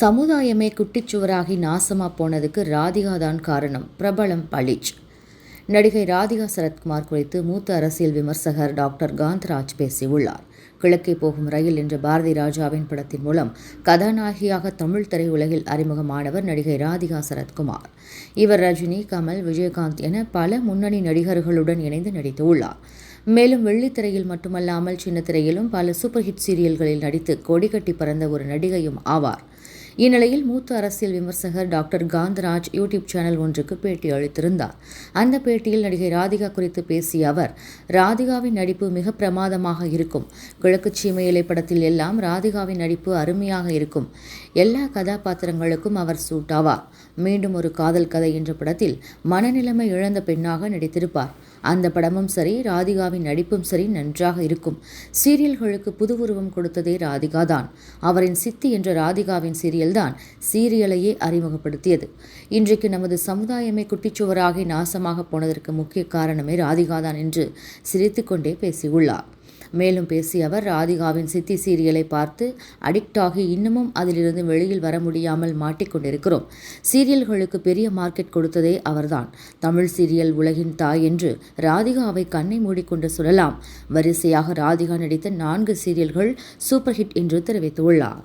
சமுதாயமே குட்டிச்சுவராகி நாசமா போனதுக்கு ராதிகா தான் காரணம். பிரபலம் பளிச். நடிகை ராதிகா சரத்குமார் குறித்து மூத்த அரசியல் விமர்சகர் டாக்டர் காந்தராஜ் பேசியுள்ளார். கிழக்கே போகும் ரயில் என்ற பாரதி ராஜாவின் படத்தின் மூலம் கதாநாயகியாக தமிழ் திரையுலகில் அறிமுகமானவர் நடிகை ராதிகா சரத்குமார். இவர் ரஜினி கமல் விஜயகாந்த் என பல முன்னணி நடிகர்களுடன் இணைந்து நடித்துள்ளார். மேலும் வெள்ளித்திரையில் மட்டுமல்லாமல் சின்ன திரையிலும் பல சூப்பர் ஹிட் சீரியல்களில் நடித்து கொடிகட்டி பறந்த ஒரு நடிகையும் ஆவார். இந்நிலையில் மூத்த அரசியல் விமர்சகர் டாக்டர் காந்தராஜ் யூடியூப் சேனல் ஒன்றுக்கு பேட்டி அளித்திருந்தார். அந்த பேட்டியில் நடிகை ராதிகா குறித்து பேசிய அவர் ராதிகாவின் நடிப்பு மிக பிரமாதமாக இருக்கும். கிழக்கு சீமையிலை படத்தில் எல்லாம் ராதிகாவின் நடிப்பு அருமையாக இருக்கும். எல்லா கதாபாத்திரங்களுக்கும் அவர் சூட் ஆவார். மீண்டும் ஒரு காதல் கதை என்ற படத்தில் மனநிலைமை இழந்த பெண்ணாக நடித்திருப்பார். அந்த படமும் சரி ராதிகாவின் நடிப்பும் சரி நன்றாக இருக்கும். சீரியல்களுக்கு புது உருவம் கொடுத்ததே ராதிகா தான். அவரின் சித்தி என்ற ராதிகாவின் சீரியல்தான் சீரியலையே அறிமுகப்படுத்தியது. இன்றைக்கு நமது சமுதாயமே குட்டிச்சுவராகி நாசமாக போனதற்கு முக்கிய காரணமே ராதிகா தான் என்று சிரித்துக்கொண்டே பேசியுள்ளார். மேலும் பேசிய அவர் ராதிகாவின் சித்தி சீரியலை பார்த்து அடிக்ட் ஆகி இன்னமும் அதிலிருந்து வெளியில் வர முடியாமல் மாட்டிக்கொண்டிருக்கிறோம் சீரியல்களுக்கு பெரிய மார்க்கெட் கொடுத்ததே அவர்தான். தமிழ் சீரியல் உலகின் தாய் என்று ராதிகாவை கண்ணை மூடிக்கொண்டு சொல்லலாம். வரிசையாக ராதிகா நடித்த நான்கு சீரியல்கள் சூப்பர் ஹிட் என்று தெரிவித்துள்ளார்.